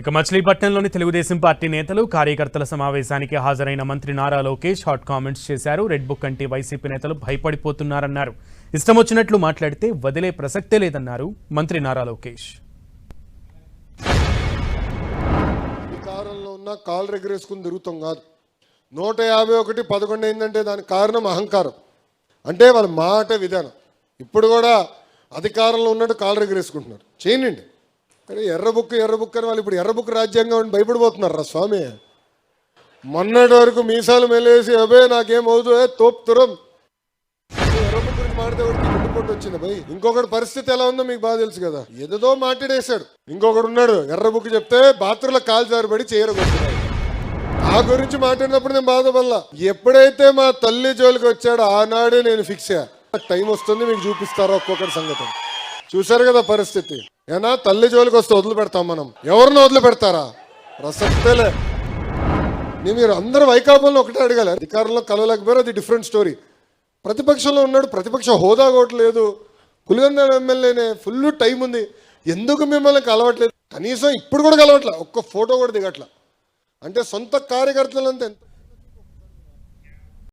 ఇక మచిలీపట్నంలోని తెలుగుదేశం పార్టీ నేతలు కార్యకర్తల సమావేశానికి హాజరైన మంత్రి నారా లోకేష్ హాట్ కామెంట్స్ చేశారు. రెడ్ బుక్ అంటే వైసీపీ నేతలు భయపడిపోతున్నారన్నారు. ఇష్టం వచ్చినట్లు మాట్లాడితే వదిలే ప్రసక్తే లేదన్నారు మంత్రి నారా లోకేష్. అధికారంలో ఉన్న కాలు రెగ్రేసుకుని తిరుగుతాం కాదు. నూట యాభై ఒకటి పదకొండు అయిందంటే దానికి కారణం అహంకారం. అంటే వాళ్ళ మాట విధానం. ఇప్పుడు కూడా అధికారంలో ఉన్నట్టు కాలు రెగ్రేసుకుంటున్నారు. చేయనండి కానీ ఎర్ర బుక్ ఎర్ర బుక్ అని వాళ్ళు ఇప్పుడు ఎర్ర బుక్ రాజ్యాంగం అని భయపడిపోతున్నారు రా స్వామి. మొన్నటి వరకు మీసాలు మెలేసి అబే నాకేం అవుతుందో తోపుతురం ఎర్ర బుక్ గురించి మాట్లాడితే ఒకటి గుండెపోటు వచ్చింది భయ్ ఇంకొకటి పరిస్థితి ఎలా ఉందో మీకు బాగా తెలుసు కదా. ఏదేదో మాట్లాడేశాడు. ఇంకొకడు ఉన్నాడు ఎర్ర బుక్ చెప్తే బాత్రూంలో కాలు జారిపడి చేయరగొచ్చున్నాడు ఆ గురించి మాట్లాడినప్పుడు నేను బాధపడలా. ఎప్పుడైతే మా తల్లి జోలికి వచ్చాడో ఆనాడే నేను ఫిక్స్ అయ్యా. టైం వస్తుంది మీకు చూపిస్తారో ఒక్కొక్కటి సంగతి. చూశారు కదా పరిస్థితి. ఏనా తల్లి జోలికి వస్తే వదిలిపెడతాం మనం. ఎవరిని వదిలిపెడతారా? ప్రసక్తేలే. నేను మీరు అందరూ వైకాపంలో ఒకటే అడగాలి. అధికారంలో కలవలేకపోయారు అది డిఫరెంట్ స్టోరీ ప్రతిపక్షంలో ఉన్నాడు ప్రతిపక్ష హోదా కోవట్లేదు పులివెందల ఎమ్మెల్యేనే ఫుల్ టైం ఉంది. ఎందుకు మిమ్మల్ని కలవట్లేదు? కనీసం ఇప్పుడు కూడా కలవట్లే ఒక్క ఫోటో కూడా దిగట్ల. అంటే సొంత కార్యకర్తలంతా ఎంత